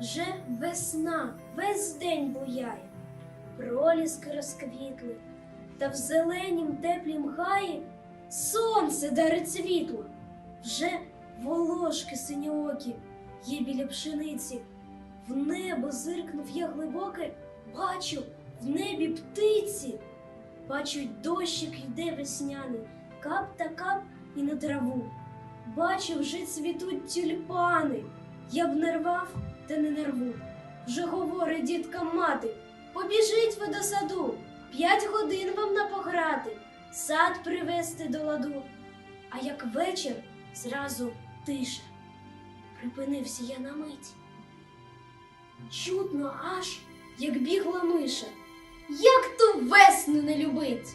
Вже весна весь день буяє, проліски розквітли, та в зеленім теплім гаї сонце дарить світло. Вже волошки синьоокі є біля пшениці. В небо зиркнув я глибоке, бачу в небі птиці. Бачу, дощик йде весняний, кап та кап і на траву. Бачу, вже цвітуть тюльпани. Я б не рвав, та не нерву. Вже говорить дітка мати, побіжіть ви до саду, п'ять годин вам на пограти, сад привести до ладу. А як вечір, зразу тиша. Припинився я на мить. Чутно аж, як бігла миша. Як ту весну не любить!